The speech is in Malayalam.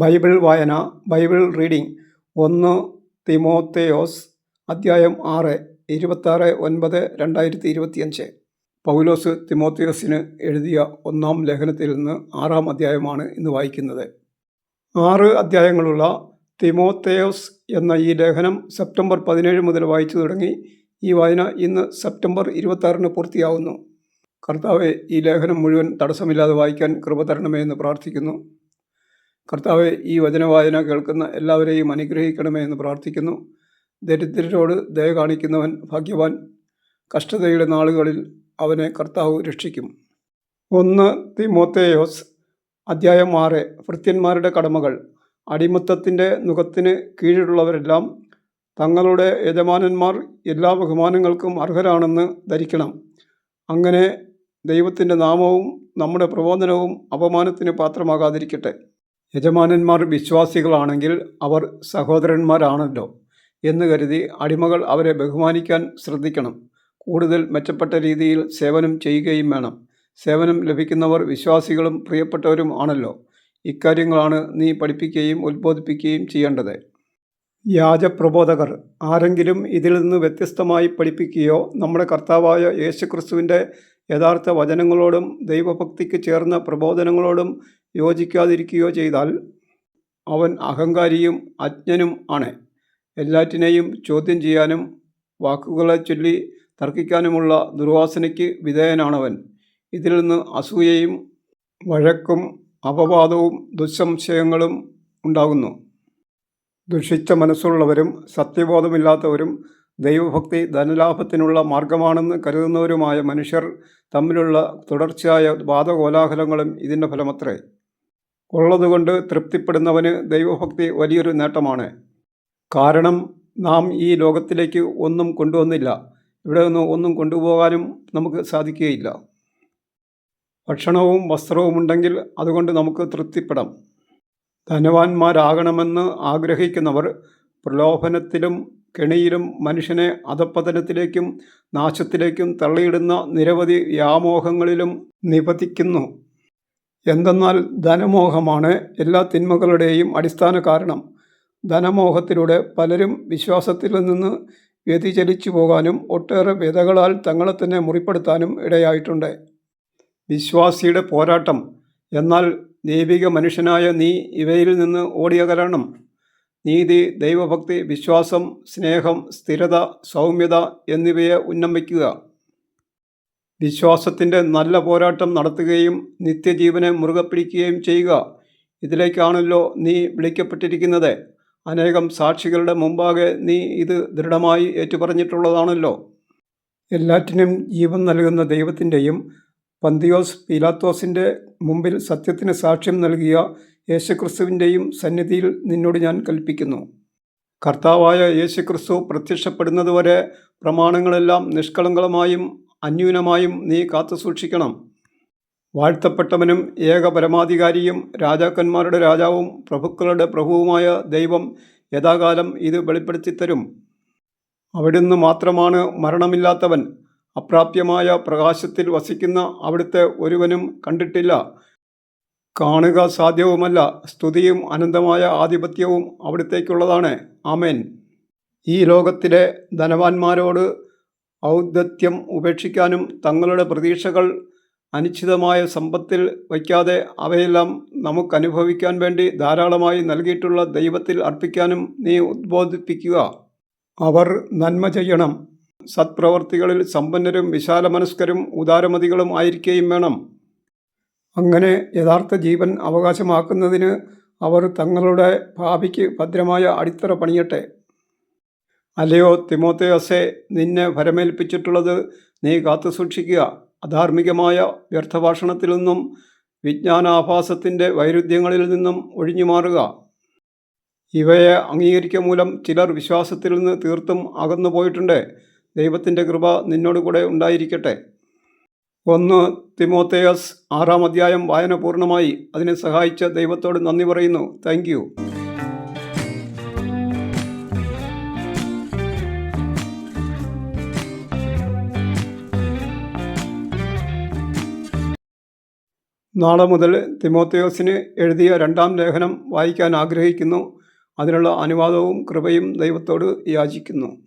ബൈബിൾ വായന ബൈബിൾ റീഡിംഗ് ഒന്ന് തിമോത്തേയോസ് അധ്യായം ആറ് ഇരുപത്താറ് ഒൻപത് രണ്ടായിരത്തി ഇരുപത്തിയഞ്ച്. പൗലോസ് തിമോത്തേയോസിന് എഴുതിയ ഒന്നാം ലേഖനത്തിൽ നിന്ന് ആറാം അധ്യായമാണ് ഇന്ന് വായിക്കുന്നത്. ആറ് അധ്യായങ്ങളുള്ള തിമോത്തേയോസ് എന്ന ഈ ലേഖനം സെപ്റ്റംബർ പതിനേഴ് മുതൽ വായിച്ചു തുടങ്ങി. ഈ വായന ഇന്ന് സെപ്റ്റംബർ ഇരുപത്താറിന് പൂർത്തിയാവുന്നു. കർത്താവെ ഈ ലേഖനം മുഴുവൻ തടസ്സമില്ലാതെ വായിക്കാൻ കൃപ തരണമേ എന്ന് പ്രാർത്ഥിക്കുന്നു. കർത്താവെ ഈ വചനവായന കേൾക്കുന്ന എല്ലാവരെയും അനുഗ്രഹിക്കണമേ എന്ന് പ്രാർത്ഥിക്കുന്നു. ദരിദ്രരോട് ദയ കാണിക്കുന്നവൻ ഭാഗ്യവാൻ. കഷ്ടതയുടെ നാളുകളിൽ അവനെ കർത്താവ് രക്ഷിക്കും. ഒന്ന് തിമോത്തേയോസ് അധ്യായം ആറ് ഭൃത്യന്മാരുടെ കടമകൾ. അടിമത്തത്തിന്റെ നുഖത്തിന് കീഴിലുള്ളവരെല്ലാം തങ്ങളുടെ യജമാനന്മാർ എല്ലാ ബഹുമാനങ്ങൾക്കും അർഹരാണെന്ന് ധരിക്കണം. അങ്ങനെ ദൈവത്തിന്റെ നാമവും നമ്മുടെ പ്രബോധനവും അപമാനത്തിന് പാത്രമാകാതിരിക്കട്ടെ. യജമാനന്മാർ വിശ്വാസികളാണെങ്കിൽ അവർ സഹോദരന്മാരാണല്ലോ എന്ന് കരുതി അടിമകൾ അവരെ ബഹുമാനിക്കാൻ ശ്രദ്ധിക്കണം. കൂടുതൽ മെച്ചപ്പെട്ട രീതിയിൽ സേവനം ചെയ്യുകയും വേണം. സേവനം ലഭിക്കുന്നവർ വിശ്വാസികളും പ്രിയപ്പെട്ടവരും ആണല്ലോ. ഇക്കാര്യങ്ങളാണ് നീ പഠിപ്പിക്കുകയും ഉത്ബോധിപ്പിക്കുകയും ചെയ്യേണ്ടത്. യാജപ്രബോധകർ ആരെങ്കിലും ഇതിൽ നിന്ന് വ്യത്യസ്തമായി പഠിപ്പിക്കുകയോ നമ്മുടെ കർത്താവായ യേശുക്രിസ്തുവിന്റെ യഥാർത്ഥ വചനങ്ങളോടും ദൈവഭക്തിക്ക് ചേർന്ന പ്രബോധനങ്ങളോടും യോജിക്കാതിരിക്കുകയോ ചെയ്താൽ അവൻ അഹങ്കാരിയും അജ്ഞനും ആണ്. എല്ലാറ്റിനെയും ചോദ്യം ചെയ്യാനും വാക്കുകളെ ചൊല്ലി തർക്കിക്കാനുമുള്ള ദുർവാസനയ്ക്ക് വിധേയനാണവൻ. ഇതിൽ നിന്ന് അസൂയയും വഴക്കും അപവാദവും ദുസ്സംശയങ്ങളും ഉണ്ടാകുന്നു. ദുഷിച്ച മനസ്സുള്ളവരും സത്യബോധമില്ലാത്തവരും ദൈവഭക്തി ധനലാഭത്തിനുള്ള മാർഗമാണെന്ന് കരുതുന്നവരുമായ മനുഷ്യർ തമ്മിലുള്ള തുടർച്ചയായ വാദകോലാഹലങ്ങളും ഇതിന്റെ ഫലമത്രേ. ഉള്ളതുകൊണ്ട് തൃപ്തിപ്പെടുന്നവന് ദൈവഭക്തി വലിയൊരു നേട്ടമാണ്. കാരണം നാം ഈ ലോകത്തിലേക്ക് ഒന്നും കൊണ്ടുവന്നില്ല. ഇവിടെ നിന്ന് ഒന്നും കൊണ്ടുപോകാനും നമുക്ക് സാധിക്കുകയില്ല. ഭക്ഷണവും വസ്ത്രവും ഉണ്ടെങ്കിൽ അതുകൊണ്ട് നമുക്ക് തൃപ്തിപ്പെടാം. ധനവാന്മാരാകണമെന്ന് ആഗ്രഹിക്കുന്നവർ പ്രലോഭനത്തിലും കെണിയിലും മനുഷ്യനെ അധപ്പതനത്തിലേക്കും നാശത്തിലേക്കും തള്ളിയിടുന്ന നിരവധി വ്യാമോഹങ്ങളിലും നിപതിക്കുന്നു എന്തെന്നാൽ ധനമോഹമാണ് എല്ലാ തിന്മകളുടെയും അടിസ്ഥാന കാരണം. ധനമോഹത്തിലൂടെ പലരും വിശ്വാസത്തിൽ നിന്ന് വ്യതിചലിച്ചു പോകാനും ഒട്ടേറെ വ്യതകളാൽ തങ്ങളെ തന്നെ മുറിപ്പെടുത്താനും ഇടയായിട്ടുണ്ട്. വിശ്വാസിയുടെ പോരാട്ടം. എന്നാൽ ദൈവിക മനുഷ്യനായ നീ ഇവയിൽ നിന്ന് ഓടിയകരണം നീതി ദൈവഭക്തി വിശ്വാസം സ്നേഹം സ്ഥിരത സൗമ്യത എന്നിവയെ ഉന്നമിക്കുക. വിശ്വാസത്തിന്റെ നല്ല പോരാട്ടം നടത്തുകയും നിത്യജീവനെ മുറുകെ പിടിക്കുകയും ചെയ്യുക. ഇതിലേക്കാണല്ലോ നീ വിളിക്കപ്പെട്ടിരിക്കുന്നത്. അനേകം സാക്ഷികളുടെ മുമ്പാകെ നീ ഇത് ദൃഢമായി ഏറ്റുപറഞ്ഞിട്ടുള്ളതാണല്ലോ. എല്ലാറ്റിനും ജീവൻ നൽകുന്ന ദൈവത്തിന്റെയും പന്തിയോസ് പീലാത്തോസിന്റെ മുമ്പിൽ സത്യത്തിന് സാക്ഷ്യം നൽകിയ യേശുക്രിസ്തുവിന്റെയും സന്നിധിയിൽ നിന്നോട് ഞാൻ കൽപ്പിക്കുന്നു. കർത്താവായ യേശുക്രിസ്തു പ്രത്യക്ഷപ്പെടുന്നതുവരെ പ്രമാണങ്ങളെല്ലാം നിഷ്കളങ്കമായും അന്യൂനമായും നീ കാത്തു സൂക്ഷിക്കണം. വാഴ്ത്തപ്പെട്ടവനും ഏക പരമാധികാരിയും രാജാക്കന്മാരുടെ രാജാവും പ്രഭുക്കളുടെ പ്രഭുവുമായ ദൈവം യഥാകാലം ഇത് വെളിപ്പെടുത്തിത്തരും അവിടുന്ന് മാത്രമാണ് മരണമില്ലാത്തവൻ. അപ്രാപ്യമായ പ്രകാശത്തിൽ വസിക്കുന്ന അവിടുത്തെ ഒരുവനും കണ്ടിട്ടില്ല. കാണുക സാധ്യവുമല്ല. സ്തുതിയും അനന്തമായ ആധിപത്യവും അവിടുത്തേക്കുള്ളതാണ്. ആമേൻ. ഈ ലോകത്തിലെ ധനവാന്മാരോട് ഔദ്ധത്യം ഉപേക്ഷിക്കാനും തങ്ങളുടെ പ്രതീക്ഷകൾ അനിശ്ചിതമായ സമ്പത്തിൽ വയ്ക്കാതെ അവയെല്ലാം നമുക്കനുഭവിക്കാൻ വേണ്ടി ധാരാളമായി നൽകിയിട്ടുള്ള ദൈവത്തിൽ അർപ്പിക്കാനും നീ ഉദ്ബോധിപ്പിക്കുക. അവർ നന്മ ചെയ്യണം. സത്പ്രവർത്തികളിൽ സമ്പന്നരും വിശാലമനസ്കരും ഉദാരമതികളും ആയിരിക്കുകയും വേണം. അങ്ങനെ യഥാർത്ഥ ജീവൻ അവകാശമാക്കുന്നതിന് അവർ തങ്ങളുടെ ഭാവിക്ക് ഭദ്രമായ അടിത്തറ പണിയട്ടെ. അല്ലയോ തിമോത്തയോസെ നിന്നെ ഭരമേൽപ്പിച്ചിട്ടുള്ളത് നീ കാത്തു സൂക്ഷിക്കുക. അധാർമികമായ വ്യർത്ഥഭാഷണത്തിൽ നിന്നും വിജ്ഞാനാഭാസത്തിന്റെ വൈരുദ്ധ്യങ്ങളിൽ നിന്നും ഒഴിഞ്ഞു മാറുക ഇവയെ അംഗീകരിക്കുക മൂലം ചിലർ വിശ്വാസത്തിൽ നിന്ന് തീർത്തും അകന്നു പോയിട്ടുണ്ട്. ദൈവത്തിന്റെ കൃപ നിന്നോടുകൂടെ ഉണ്ടായിരിക്കട്ടെ. ഒന്ന് തിമോത്തേയസ് ആറാം അധ്യായം വായന പൂർണമായി. അതിനെ സഹായിച്ച ദൈവത്തോട് നന്ദി പറയുന്നു. താങ്ക് നാളെ മുതൽ തിമോത്തയോസിന് എഴുതിയ രണ്ടാം ലേഖനം വായിക്കാൻ ആഗ്രഹിക്കുന്നു. അതിനുള്ള അനുവാദവും കൃപയും ദൈവത്തോട് യാചിക്കുന്നു.